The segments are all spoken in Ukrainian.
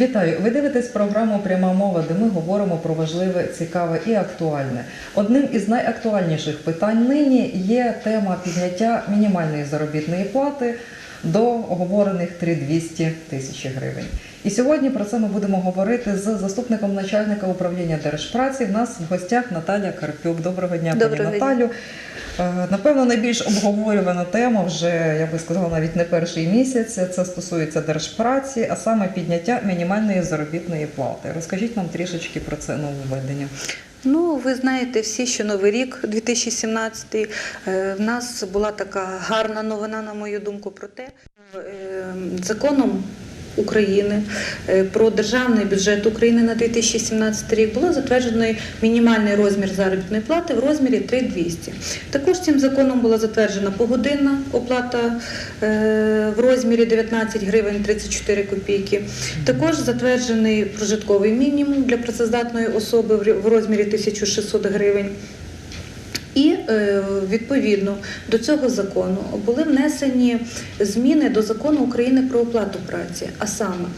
Вітаю! Ви дивитесь програму Пряма мова, де ми говоримо про важливе, цікаве і актуальне. Одним із найактуальніших питань нині є тема підняття мінімальної заробітної плати до оговорених 3200 тисячі гривень. І сьогодні про це ми будемо говорити з заступником начальника управління держпраці. В нас в гостях Наталя Карпюк. Доброго дня, Доброго пані дня. Наталю. Е, Напевно, найбільш обговорювана тема вже я би сказала навіть не перший місяць. Це стосується держпраці, а саме підняття мінімальної заробітної плати. Розкажіть нам трішечки про це нововведення. Ну, ви знаєте всі, що новий рік 2017 е, в нас була така гарна новина, на мою думку, про те, е, законом України е, про державний бюджет України на 2017 рік було затверджений мінімальний розмір заробітної плати в розмірі 3200. Також цим законом була затверджена погодинна оплата е, в розмірі 19 гривень 34 копійки. Також затверджений прожитковий мінімум для працездатної особи в розмірі 1600 гривень. І е, відповідно до цього закону були внесені зміни до закону України про оплату праці, а саме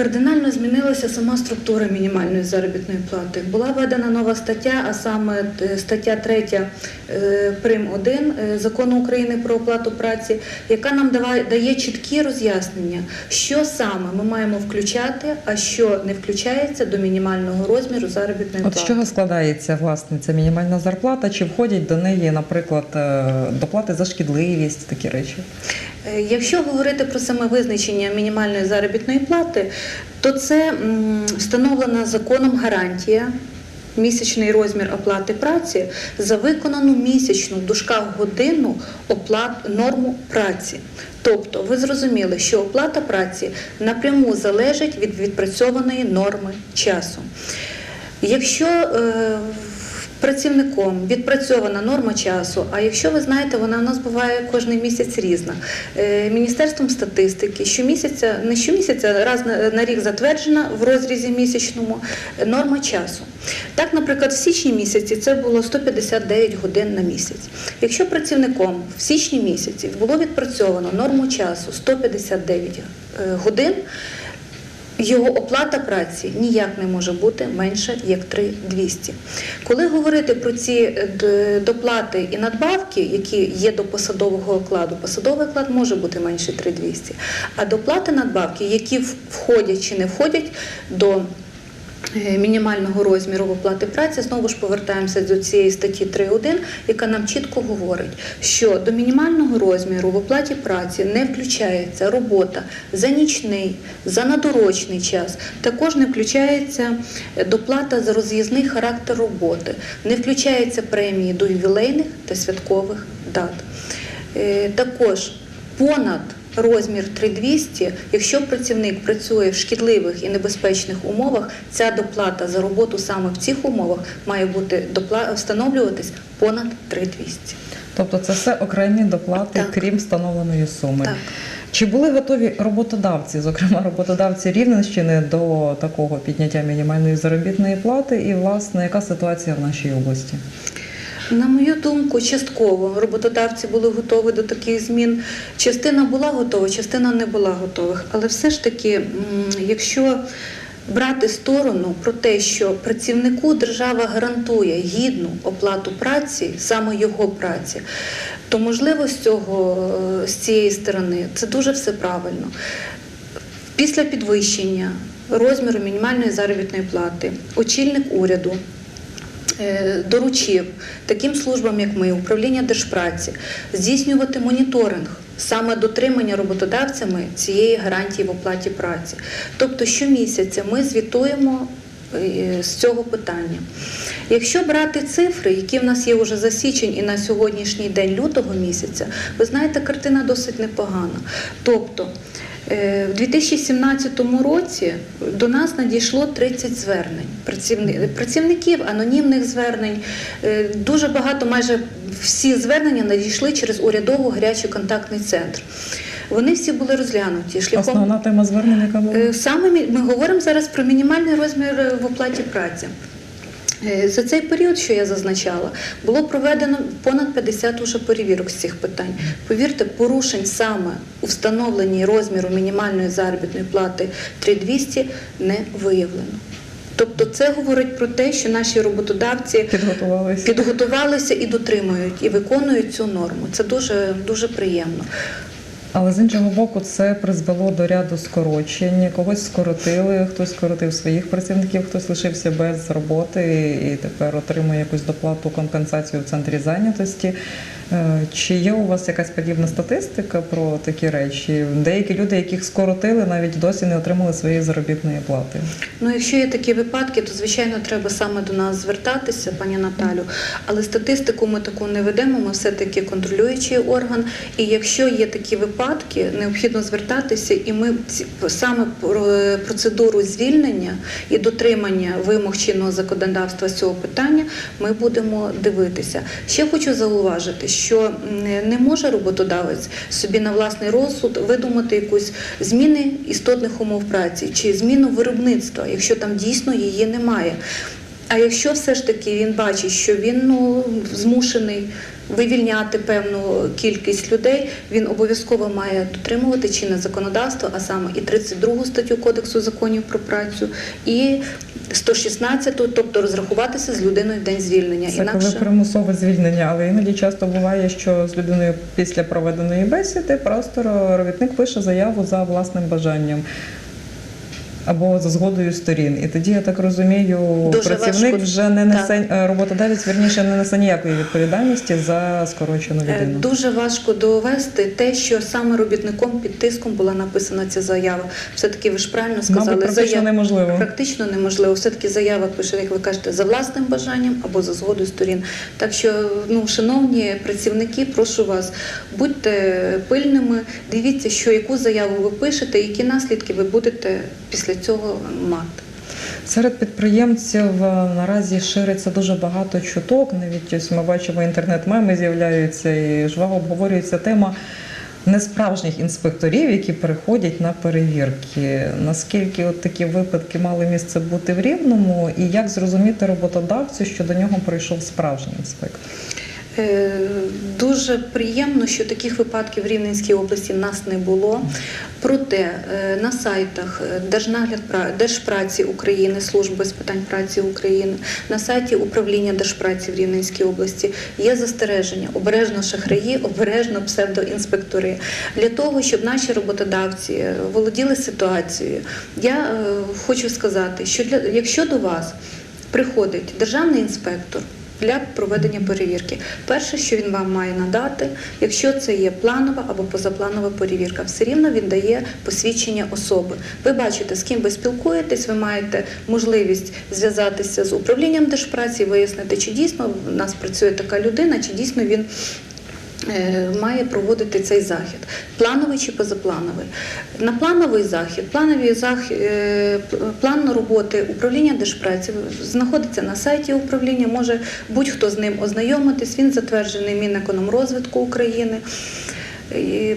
кардинально змінилася сама структура мінімальної заробітної плати. Була введена нова стаття, а саме е, стаття 3 е, прим 1 е, закону України про оплату праці, яка нам дає чіткі роз'яснення, що саме ми маємо включати, а що не включається до мінімального розміру заробітної От плати. з чого складається власне ця мінімальна зарплата? Чи входять до неї, наприклад, доплати за шкідливість, такі речі? Е, Якщо говорити про саме визначення мінімальної заробітної плати, то це встановлена законом гарантія. Місячний розмір оплати праці за виконану місячну в дужках годинну оплат норму праці. Тобто, ви зрозуміли, що оплата праці напряму залежить від відпрацьованої норми часу. Якщо е, працівником відпрацьована норма часу, а якщо ви знаєте, вона у нас буває кожен місяць різна. Е, Міністерством статистики щомісяця, не щомісяця, раз на, рік затверджена в розрізі місячному е, норма часу. Так, наприклад, в січні місяці це було 159 годин на місяць. Якщо працівником в січні місяці було відпрацьовано норму часу 159 е, годин, його оплата праці ніяк не може бути менше як 3200. Коли говорити про ці е, доплати і надбавки, які є до посадового окладу, посадовий оклад може бути менше 3200, а доплати надбавки, які входять чи не входять до мінімального розміру оплати праці, знову ж повертаємося до цієї статті 3.1, яка нам чітко говорить, що до мінімального розміру в оплаті праці не включається робота за нічний, за надурочний час, також не включається е, доплата за роз'їзний характер роботи, не включається премії до ювілейних та святкових дат. Е, Також понад розмір 3200, якщо працівник працює в шкідливих і небезпечних умовах, ця доплата за роботу саме в цих умовах має бути встановлюватись понад 3200. Тобто це все окремі доплати, Так. крім встановленої суми. Так. Чи були готові роботодавці, зокрема роботодавці Рівненщини, до такого підняття мінімальної заробітної плати? І власне яка ситуація в нашій області? На мою думку, частково роботодавці були готові до таких змін. Частина була готова, частина не була готова. Але все ж таки, якщо брати сторону про те, що працівнику держава гарантує гідну оплату праці, саме його праці, то можливо з цього е, з цієї сторони це дуже все правильно. Після підвищення розміру мінімальної заробітної плати очільник уряду доручив таким службам, як ми, управління держпраці, здійснювати моніторинг саме дотримання роботодавцями цієї гарантії в оплаті праці. Тобто щомісяця ми звітуємо е, з цього питання. Якщо брати цифри, які в нас є вже за січень і на сьогоднішній день лютого місяця, ви знаєте, картина досить непогана. Тобто Е, В 2017 році до нас надійшло 30 звернень працівни- працівників, анонімних звернень. Е, Дуже багато, майже всі звернення надійшли через урядову гарячий контактний центр. Вони всі були розглянуті шляхом Основна тема звернення яка була? Е, Саме ми говоримо зараз про мінімальний розмір е, в оплаті праці. Е, За цей період, що я зазначала, було проведено понад 50 уже перевірок з цих питань. Повірте, порушень саме у встановленні розміру мінімальної заробітної плати 3200 не виявлено. Тобто це говорить про те, що наші роботодавці Підготувалися. підготувалися і дотримують, і виконують цю норму. Це дуже, дуже приємно. Але з іншого боку, це призвело до ряду скорочень. Когось скоротили, хтось скоротив своїх працівників, хтось лишився без роботи і тепер отримує якусь доплату, компенсацію в центрі зайнятості. Е, Чи є у вас якась подібна статистика про такі речі? Деякі люди, яких скоротили, навіть досі не отримали своєї заробітної плати. Ну, якщо є такі випадки, то звичайно треба саме до нас звертатися, пані Наталю. Але статистику ми таку не ведемо. Ми все таки контролюючий орган. І якщо є такі випадки, необхідно звертатися, і ми ці- саме про- процедуру звільнення і дотримання вимог чинного законодавства з цього питання ми будемо дивитися. Ще хочу зауважити, що м, не може роботодавець собі на власний розсуд видумати якусь зміни істотних умов праці чи зміну виробництва, якщо там дійсно її немає. А якщо все ж таки він бачить, що він ну, змушений вивільняти певну кількість людей, він обов'язково має дотримувати чинне законодавство, а саме і 32 статтю Кодексу законів про працю, і 116, тобто розрахуватися з людиною в день звільнення. Це коли примусове звільнення, але іноді часто буває, що з людиною після проведеної бесіди просто робітник пише заяву за власним бажанням. Або за згодою сторін, і тоді я так розумію, Дуже працівник важко. вже не несе е, роботодавець, верніше не несе ніякої відповідальності за скорочену Е, людину. Дуже важко довести те, що саме робітником під тиском була написана ця заява. Все-таки ви ж правильно сказали, Мабуть, практично заяв- неможливо. Практично неможливо. Все-таки заява пише, як ви кажете, за власним бажанням або за згодою сторін. Так що, ну, шановні працівники, прошу вас, будьте пильними, дивіться, що яку заяву ви пишете, які наслідки ви будете після цього мати. Серед підприємців е, наразі шириться дуже багато чуток. Навіть ось ми бачимо інтернет-меми з'являються і жваво обговорюється тема несправжніх інспекторів, які переходять на перевірки. Наскільки от такі випадки мали місце бути в рівному, і як зрозуміти роботодавцю, що до нього прийшов справжній інспектор? Е, Дуже приємно, що таких випадків в Рівненській області нас не було. Проте е, на сайтах е, Держнагляд Держпраці України, Служби з питань праці України, на сайті управління Держпраці в Рівненській області є застереження обережно шахраї, обережно псевдоінспектори. Для того, щоб наші роботодавці володіли ситуацією, я хочу сказати, що для, якщо до вас приходить державний інспектор для проведення перевірки. Перше, що він вам має надати, якщо це є планова або позапланова перевірка, все рівно він дає посвідчення особи. Ви бачите, з ким ви спілкуєтесь, ви маєте можливість зв'язатися з управлінням держпраці, вияснити, чи дійсно в нас працює така людина, чи дійсно він. Е, Має проводити цей захід, плановий чи позаплановий. На плановий захід, плановий захід, план роботи управління Держпраці знаходиться на сайті управління. Може будь-хто з ним ознайомитись. Він затверджений Мінекономрозвитку України.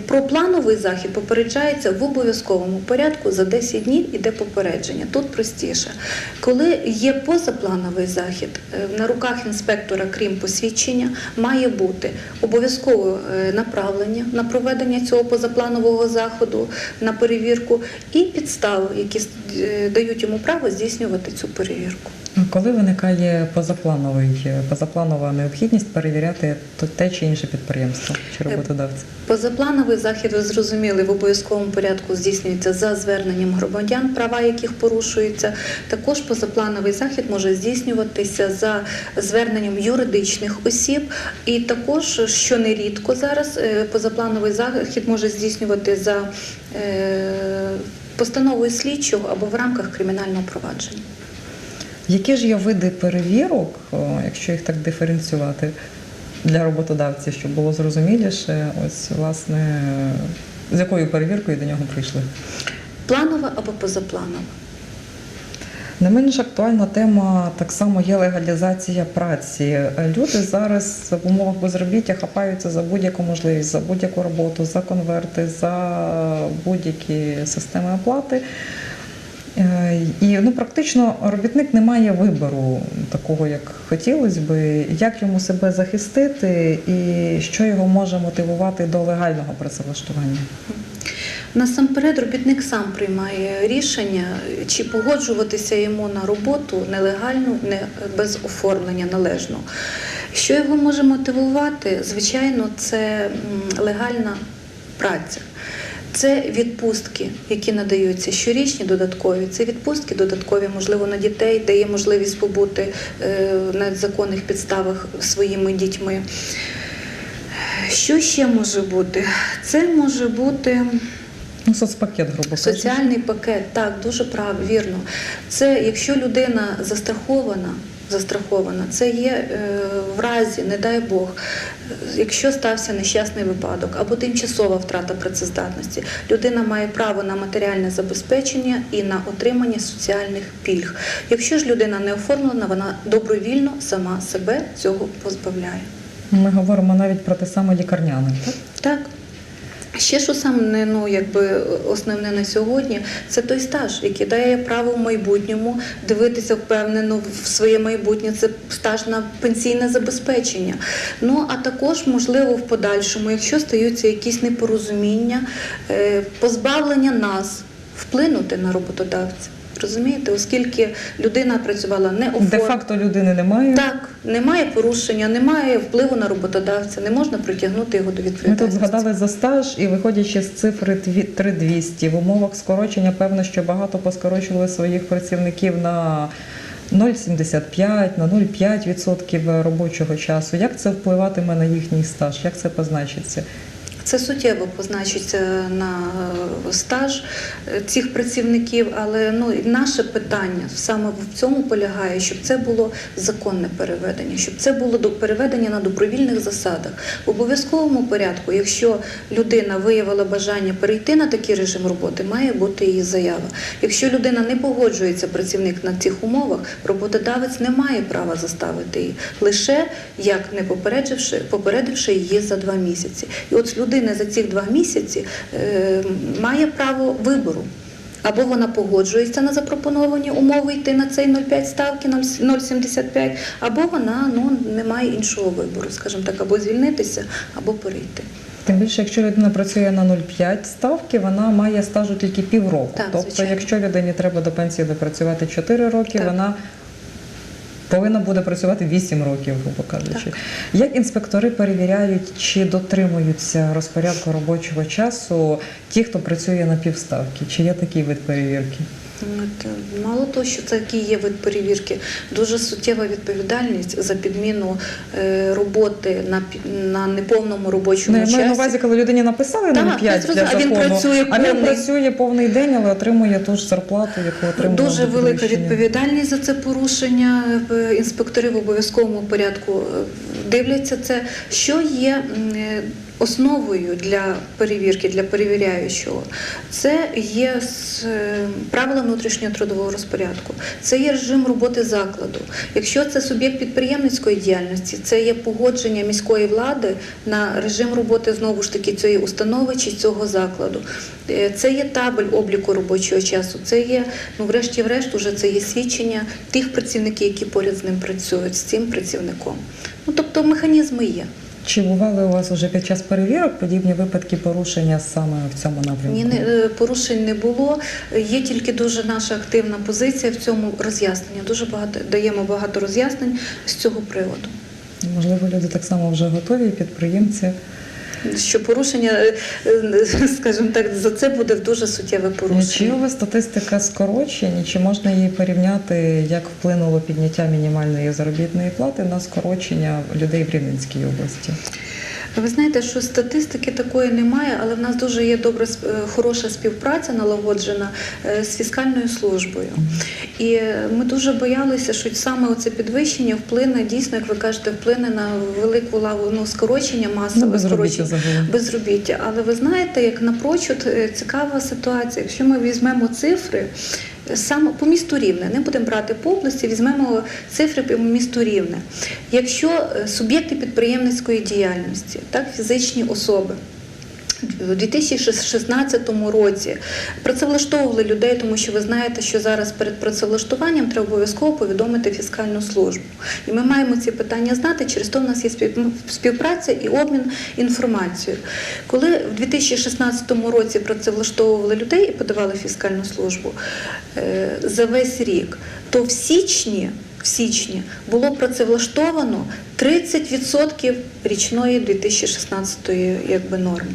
Про плановий захід попереджається в обов'язковому порядку за 10 днів іде попередження. Тут простіше. Коли є позаплановий захід, е, на руках інспектора, крім посвідчення, має бути обов'язкове е, направлення на проведення цього позапланового заходу на перевірку і підстави, які е, дають йому право здійснювати цю перевірку. Коли виникає позаплановий позапланова необхідність перевіряти те чи інше підприємство чи роботодавця? Позаплановий захід, ви зрозуміли, в обов'язковому порядку здійснюється за зверненням громадян, права яких порушуються. Також позаплановий захід може здійснюватися за зверненням юридичних осіб. І також, що нерідко зараз, е, позаплановий захід може здійснювати за е, постановою слідчого або в рамках кримінального провадження. Які ж є види перевірок, якщо їх так диференціювати для роботодавців, щоб було зрозуміліше, ось власне з якою перевіркою до нього прийшли? Планова або позапланова. Не менш актуальна тема так само є легалізація праці. Люди зараз в умовах безробіття хапаються за будь-яку можливість, за будь-яку роботу, за конверти, за будь-які системи оплати. Е, І ну, практично робітник не має вибору такого, як хотілося би, як йому себе захистити і що його може мотивувати до легального працевлаштування. Насамперед, робітник сам приймає рішення, чи погоджуватися йому на роботу нелегальну, не без оформлення належного. Що його може мотивувати? Звичайно, це легальна праця. Це відпустки, які надаються щорічні додаткові. Це відпустки додаткові, можливо, на дітей, де є можливість побути е, на законних підставах своїми дітьми. Що ще може бути? Це може бути Ну, соцпакет, грубо кажучи. Соціальний пакет, так, дуже прав, вірно. Це якщо людина застрахована, застрахована, це є е, в разі, не дай Бог, якщо стався нещасний випадок або тимчасова втрата працездатності, людина має право на матеріальне забезпечення і на отримання соціальних пільг. Якщо ж людина не оформлена, вона добровільно сама себе цього позбавляє. Ми говоримо навіть про те саме лікарняне. Так? Так. Ще що саме ну, якби основне на сьогодні, це той стаж, який дає право в майбутньому дивитися впевнено в своє майбутнє. Це стаж на пенсійне забезпечення. Ну а також, можливо, в подальшому, якщо стаються якісь непорозуміння, е, позбавлення нас вплинути на роботодавця. Розумієте, оскільки людина працювала не оформлена. Де-факто людини немає. Так, немає порушення, немає впливу на роботодавця, не можна притягнути його до Ми тут згадали за стаж, і виходячи з цифри 3200, в умовах скорочення, певно, що багато поскорочували своїх працівників на 0,75, на 0,5% робочого часу. Як це впливатиме на їхній стаж? Як це позначиться? Це суттєво позначиться на е, стаж е, цих працівників, але ну наше питання саме в цьому полягає, щоб це було законне переведення, щоб це було переведення на добровільних засадах. В обов'язковому порядку, якщо людина виявила бажання перейти на такий режим роботи, має бути її заява. Якщо людина не погоджується, працівник на цих умовах, роботодавець не має права заставити її, лише як не попередживши, попередивши її за два місяці. І от людина за ці два місяці е, має право вибору. Або вона погоджується на запропоновані умови йти на цей 0,5 ставки 0,75, або вона ну, не має іншого вибору, скажімо так, або звільнитися, або перейти. Тим більше, якщо людина працює на 0,5 ставки, вона має стажу тільки півроку. Так, тобто, звичайно. якщо людині треба до пенсії допрацювати 4 роки, Так. вона повинна буде працювати 8 років, грубо кажучи. Так. Як інспектори перевіряють, чи дотримуються розпорядку робочого часу ті, хто працює на півставки? Чи є такий вид перевірки? От, Мало того, що це такий є вид перевірки, дуже суттєва відповідальність за підміну е, роботи на, на неповному робочому я часі. маю на увазі, коли людині написали Так, 0,5 я для зрозуміла. А він працює а він працює повний день, але отримує ту ж зарплату, яку отримує Дуже велика відповідальність за це порушення. Е, Інспектори в обов'язковому порядку е, дивляться це, що є основою для перевірки, для перевіряючого. Це є е, правила внутрішнього трудового розпорядку, це є режим роботи закладу. Якщо це суб'єкт підприємницької діяльності, це є погодження міської влади на режим роботи знову ж таки цієї установи чи цього закладу. Е, Це є табель обліку робочого часу. Це є, ну врешті-врешт, уже це є свідчення тих працівників, які поряд з ним працюють, з цим працівником. Ну тобто механізми є. Чи бували у вас уже під час перевірок подібні випадки порушення саме в цьому напрямку? Ні, не, е, порушень не було. Є тільки дуже наша активна позиція в цьому роз'яснення. Дуже багато даємо багато роз'яснень з цього приводу. Можливо, люди так само вже готові, підприємці. Що порушення, е, е, скажімо так, за це буде дуже суттєве порушення. Чиова статистика скорочень, чи можна її порівняти, як вплинуло підняття мінімальної заробітної плати на скорочення людей в Рівненській області? Ви знаєте, що статистики такої немає, але в нас дуже є добра е, хороша співпраця налагоджена е, з фіскальною службою. І е, ми дуже боялися, що саме оце підвищення вплине дійсно, як ви кажете, вплине на велику лаву ну, скорочення масове Ну, безробіття скорочення безробіття. Але ви знаєте, як напрочуд цікава ситуація. Якщо ми візьмемо цифри. Саме по місту Рівне, не будемо брати по області, візьмемо цифри по місту Рівне. Якщо е, суб'єкти підприємницької діяльності, так, фізичні особи, У 2016 році працевлаштовували людей, тому що ви знаєте, що зараз перед працевлаштуванням треба обов'язково повідомити фіскальну службу. І ми маємо ці питання знати, через то в нас є спів- співпраця і обмін інформацією. Коли в 2016 році працевлаштовували людей і подавали фіскальну службу е, за весь рік, то в січні. В січні було працевлаштовано 30% річної 2016 якби норми.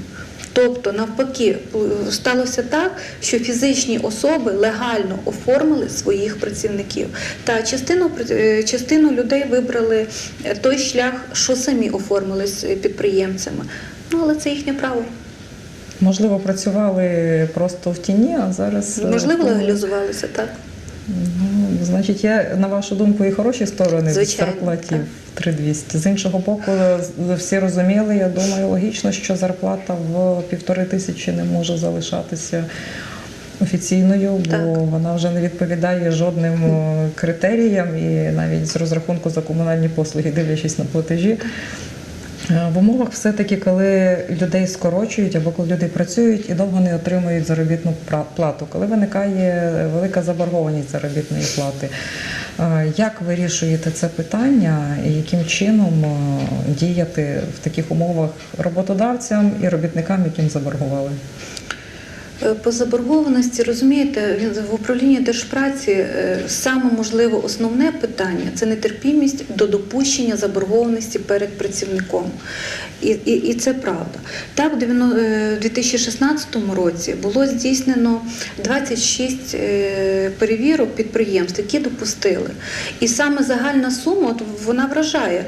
Тобто, навпаки, п- сталося так, що фізичні особи легально оформили своїх працівників. Та частину, е, частину людей вибрали е, той шлях, що самі оформились е, підприємцями. Ну, але це їхнє право. Можливо, працювали просто в тіні, а зараз е, Можливо, легалізувалися так. Значить, є на вашу думку і хороші сторони від зарплатів так. 3200. З іншого боку, всі розуміли, я думаю, логічно, що зарплата в півтори тисячі не може залишатися офіційною, бо Так. вона вже не відповідає жодним е, критеріям і навіть з розрахунку за комунальні послуги, дивлячись на платежі. Е, В умовах все-таки, коли людей скорочують або коли люди працюють і довго не отримують заробітну плату, коли виникає велика заборгованість заробітної плати, е, як вирішуєте це питання і яким чином е, діяти в таких умовах роботодавцям і робітникам, яким заборгували? Е, По заборгованості, розумієте, він в управлінні держпраці е, саме можливо основне питання це нетерпімість до допущення заборгованості перед працівником. І, і, і це правда. Так, в дев'яно- е, 2016 році було здійснено 26 е, перевірок підприємств, які допустили. І саме загальна сума от вона вражає.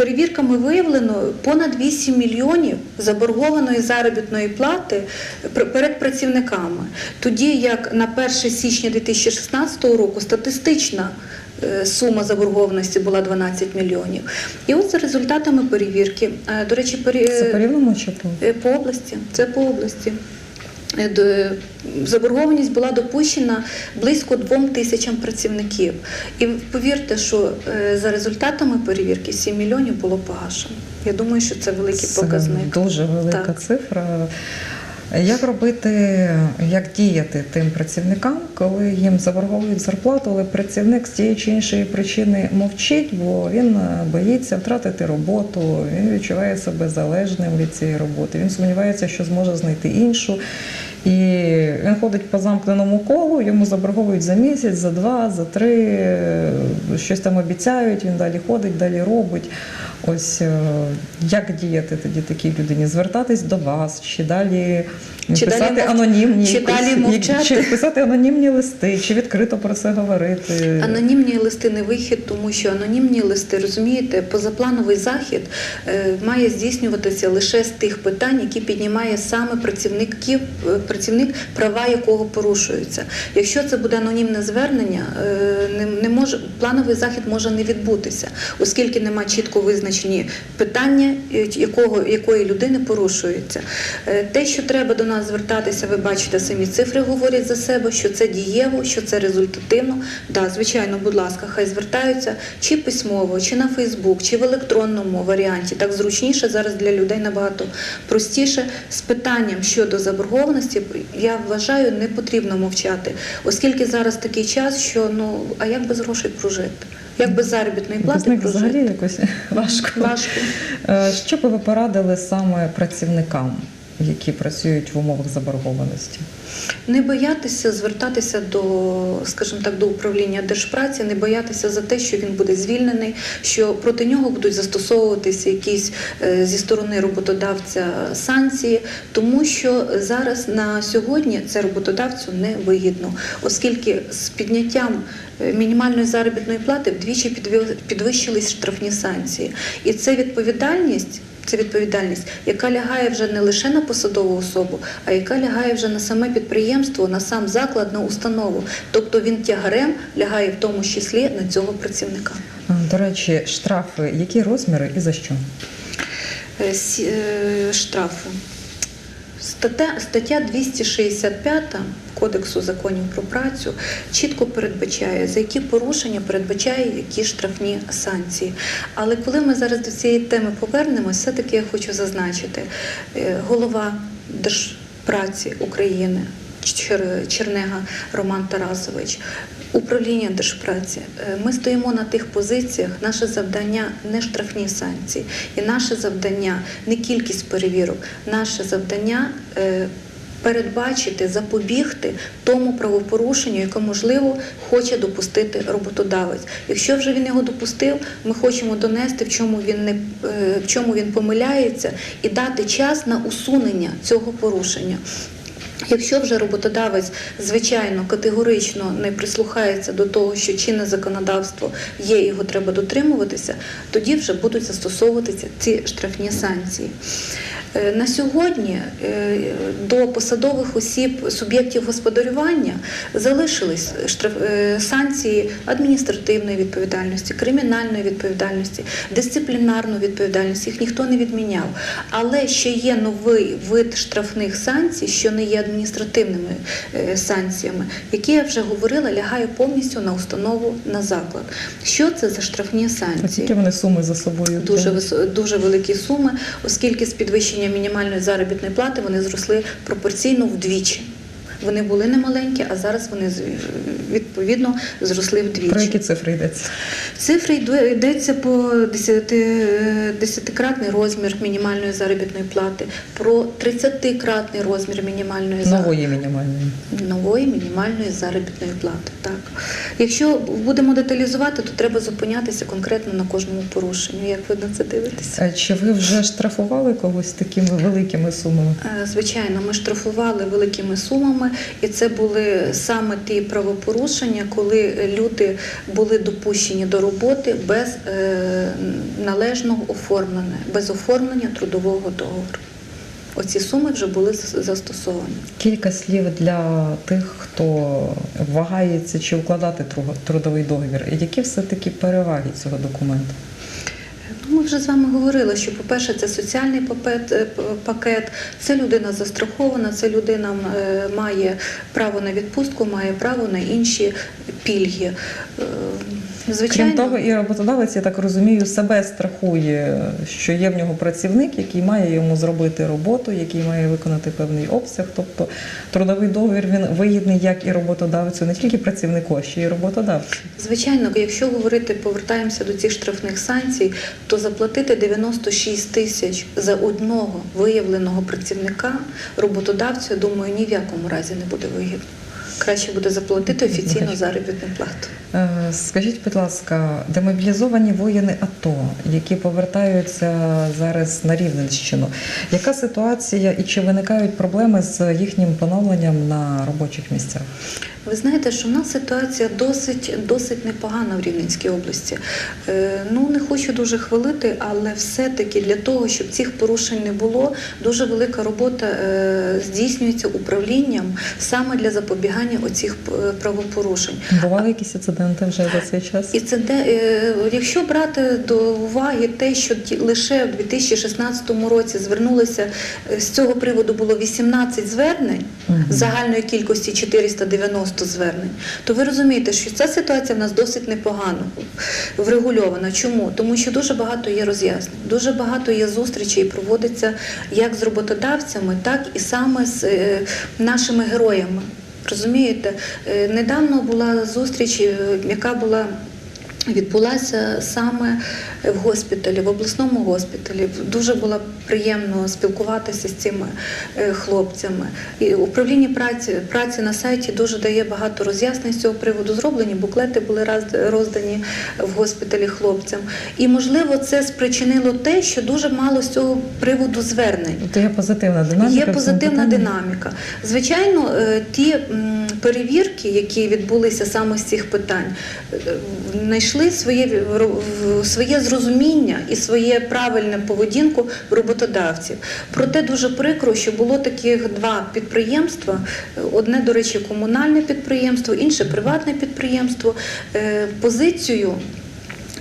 Перевірками виявлено понад 8 мільйонів заборгованої заробітної плати перед працівниками. Тоді як на 1 січня 2016 року статистична е, сума заборгованості була 12 мільйонів. І от за результатами перевірки, е, до речі, пері- Це по рівному чи по? Е, По області, це по області. Е, д- Заборгованість була допущена близько двом тисячам працівників. І повірте, що е, за результатами перевірки 7 мільйонів було погашено. Я думаю, що це великий Це показник. Дуже велика Так. цифра. Як робити, як діяти тим працівникам, коли їм заборговують зарплату, але працівник з тієї чи іншої причини мовчить, бо він е, боїться втратити роботу, він відчуває себе залежним від цієї роботи. Він сумнівається, що зможе знайти іншу. І він ходить по замкненому колу, йому заборговують за місяць, за два, за три, щось там обіцяють, він далі ходить, далі робить. Ось е, як діяти тоді такій людині? Звертатись до вас, чи далі Чи писати далі анонімні, чи далі мовчати? чи писати анонімні листи, чи відкрито про це говорити? Анонімні листи не вихід, тому що анонімні листи, розумієте, позаплановий захід е, має здійснюватися лише з тих питань, які піднімає саме працівників, е, працівник, права якого порушуються. Якщо це буде анонімне звернення, е, не, може плановий захід може не відбутися, оскільки нема чітко визначені питання, е, якого якої людини порушуються. Е, Те, що треба до нас звертатися, ви бачите, самі цифри говорять за себе, що це дієво, що це результативно. Да, звичайно, будь ласка, хай звертаються чи письмово, чи на Фейсбук, чи в електронному варіанті. Так зручніше зараз для людей набагато простіше. З питанням щодо заборгованості, я вважаю, не потрібно мовчати, оскільки зараз такий час, що ну а як без грошей прожити? Як без заробітної плати Без них прожити? взагалі якось важко. Важко. Е, Що би ви порадили саме працівникам, які працюють в умовах заборгованості? Не боятися звертатися до, скажімо так, до управління держпраці, не боятися за те, що він буде звільнений, що проти нього будуть застосовуватися якісь е, зі сторони роботодавця санкції, тому що зараз на сьогодні це роботодавцю не вигідно, оскільки з підняттям е, мінімальної заробітної плати вдвічі підвищились штрафні санкції, і це відповідальність. Це відповідальність, яка лягає вже не лише на посадову особу, а яка лягає вже на саме підприємство, на сам заклад, на установу. Тобто він тягарем лягає в тому числі на цього працівника. До речі, штрафи, які розміри і за що? Е, е, Штрафи. Стаття, стаття 265 Кодексу законів про працю чітко передбачає, за які порушення передбачає які штрафні санкції. Але коли ми зараз до цієї теми повернемось, все-таки я хочу зазначити, е, голова Держпраці України Чер- Чернега Роман Тарасович, управління Держпраці. Е, Ми стоїмо на тих позиціях. Наше завдання не штрафні санкції, і наше завдання не кількість перевірок, наше завдання. е, Передбачити, запобігти тому правопорушенню, яке можливо хоче допустити роботодавець. Якщо вже він його допустив, ми хочемо донести, в чому він не е, в чому він помиляється, і дати час на усунення цього порушення. Якщо вже роботодавець, звичайно, категорично не прислухається до того, що чинне законодавство є, його треба дотримуватися, тоді вже будуть застосовуватися ці штрафні санкції. Е, На сьогодні е, до посадових осіб суб'єктів господарювання залишились штраф е, санкції адміністративної відповідальності, кримінальної відповідальності, дисциплінарної відповідальності. Їх ніхто не відміняв. Але ще є новий вид штрафних санкцій, що не є адміністративними санкціями, які я вже говорила, лягає повністю на установу на заклад. Що це за штрафні санкції? Оскільки вони суми за собою Дуже дуже великі суми, оскільки з підвищення мінімальної заробітної плати вони зросли пропорційно вдвічі. Вони були немаленькі, а зараз вони відповідно зросли вдвічі. Про які цифри йдеться? Цифри йдеться по 10, е, десятикратний розмір мінімальної заробітної плати, про 30-кратний розмір мінімальної Нової мінімальної. нової мінімальної заробітної плати. Так, якщо будемо деталізувати, то треба зупинятися конкретно на кожному порушенню. Як ви на це дивитеся? Чи ви вже штрафували когось такими великими сумами? Е, Звичайно, ми штрафували великими сумами, і це були саме ті правопорушення, коли люди були допущені до роботи без е, належного оформлення, без оформлення трудового договору. Оці суми вже були застосовані. Кілька слів для тих, хто вагається чи укладати трудовий договір. Які все-таки переваги цього документу? Ми вже з вами говорили, що, по-перше, це соціальний е, пакет, це людина застрахована, це людина е, має право на відпустку, має право на інші пільги. Звичайно, Крім того, і роботодавець, я так розумію, себе страхує, що є в нього працівник, який має йому зробити роботу, який має виконати певний обсяг. Тобто трудовий договір він вигідний як і роботодавцю, не тільки працівнику, а ще й роботодавцю. Звичайно, якщо говорити, повертаємося до цих штрафних санкцій, то заплатити 96 тисяч за одного виявленого працівника роботодавцю, я думаю, ні в якому разі не буде вигідно. Краще буде заплатити офіційну заробітну плату. Е, Скажіть, будь ласка, демобілізовані воїни АТО, які повертаються зараз на Рівненщину, яка ситуація і чи виникають проблеми з їхнім поновленням на робочих місцях? Ви знаєте, що в нас ситуація досить, досить непогана в Рівненській області. Е, ну не хочу дуже хвалити, але все-таки для того, щоб цих порушень не було, дуже велика робота е, здійснюється управлінням саме для запобігання оцих е, правопорушень. Бували якісь інциденти вже за цей час? І це де, е, якщо брати до уваги те, що лише в 2016 році звернулися е, з цього приводу було 18 звернень Мгм. загальної кількості 490 звернень, то ви розумієте, що ця ситуація в нас досить непогано врегульована. Чому? Тому що дуже багато є роз'яснень, дуже багато є зустрічей, проводиться як з роботодавцями, так і саме з нашими героями. Розумієте, Е, недавно була зустріч, е, яка була. Відбулася саме в госпіталі, в обласному госпіталі. Дуже було приємно спілкуватися з цими е, хлопцями. І управління праці, праці на сайті дуже дає багато роз'яснень з цього приводу. Зроблені буклети були раз- роздані в госпіталі хлопцям. І можливо, це спричинило те, що дуже мало з цього приводу звернень. Тобто є позитивна динаміка. Є позитивна динаміка. Звичайно, е, ті перевірки, які відбулися саме з цих питань, знайшли своє своє зрозуміння і своє правильне поведінку роботодавців. Проте дуже прикро, що було таких два підприємства: одне, до речі, комунальне підприємство, інше приватне підприємство. Е, Позицію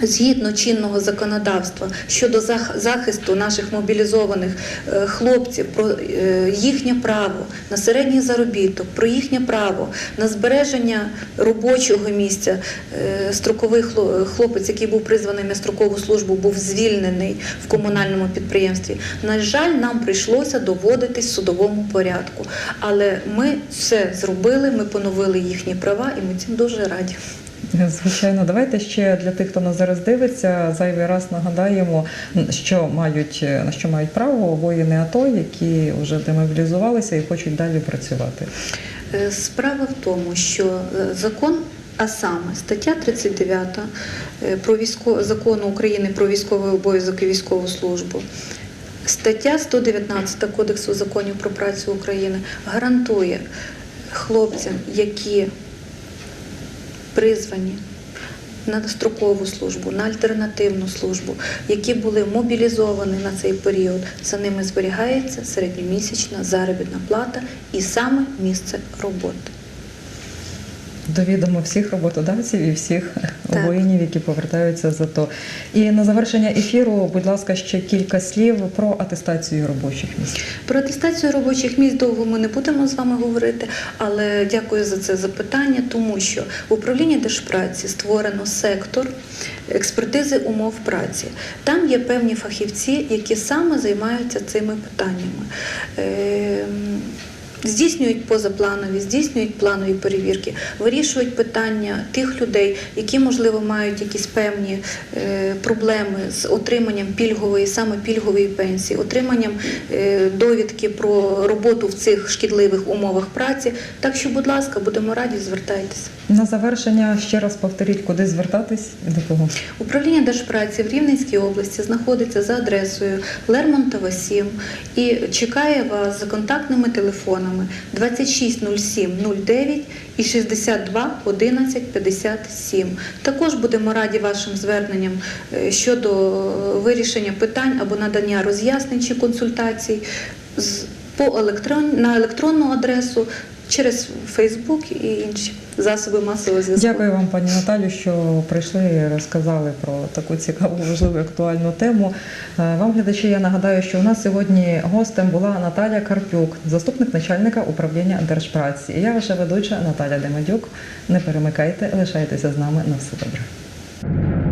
Згідно чинного законодавства щодо зах- захисту наших мобілізованих е, хлопців, про е, їхнє право на середній заробіток, про їхнє право на збереження робочого місця, е, строковий хлопець, який був призваний на строкову службу, був звільнений в комунальному підприємстві. На жаль, нам прийшлося доводитись в судовому порядку. Але ми все зробили, ми поновили їхні права, і ми цим дуже раді. Звичайно, давайте ще для тих, хто нас зараз дивиться, зайвий раз нагадаємо, що мають на що мають право воїни АТО, які вже демобілізувалися і хочуть далі працювати. Е, Справа в тому, що е, закон, а саме стаття 39 е, про військо... закону України про військовий обов'язок і військову службу. Стаття 119 Кодексу законів про працю України гарантує хлопцям, які призвані на строкову службу, на альтернативну службу, які були мобілізовані на цей період, за ними зберігається середньомісячна заробітна плата і саме місце роботи. До відома всіх роботодавців і всіх Так. воїнів, які повертаються з АТО. І на завершення ефіру, будь ласка, ще кілька слів про атестацію робочих місць. Про атестацію робочих місць довго ми не будемо з вами говорити, але дякую за це запитання, тому що в управлінні держпраці створено сектор експертизи умов праці. Там є певні фахівці, які саме займаються цими питаннями. Здійснюють позапланові, здійснюють планові перевірки, вирішують питання тих людей, які, можливо, мають якісь певні е, проблеми з отриманням пільгової, саме пільгової пенсії, отриманням е, довідки про роботу в цих шкідливих умовах праці. Так що, будь ласка, будемо раді, звертайтеся. На завершення ще раз повторіть, куди звертатись до кого. Управління Держпраці в Рівненській області знаходиться за адресою Лермонтова 7 і чекає вас за контактними телефонами 2607 09 і 62 11 57. Також будемо раді вашим зверненням е, щодо вирішення питань або надання роз'яснень чи консультацій по електрон, на електронну адресу через Фейсбук і інші засоби масового зв'язку. Дякую вам, пані Наталю, що прийшли і розказали про таку цікаву, важливу актуальну тему. Е, Вам, глядачі, я нагадаю, що у нас сьогодні гостем була Наталя Карпюк, заступник начальника управління держпраці. Я ваша ведуча Наталя Демадюк. Не перемикайте, лишайтеся з нами на все добре.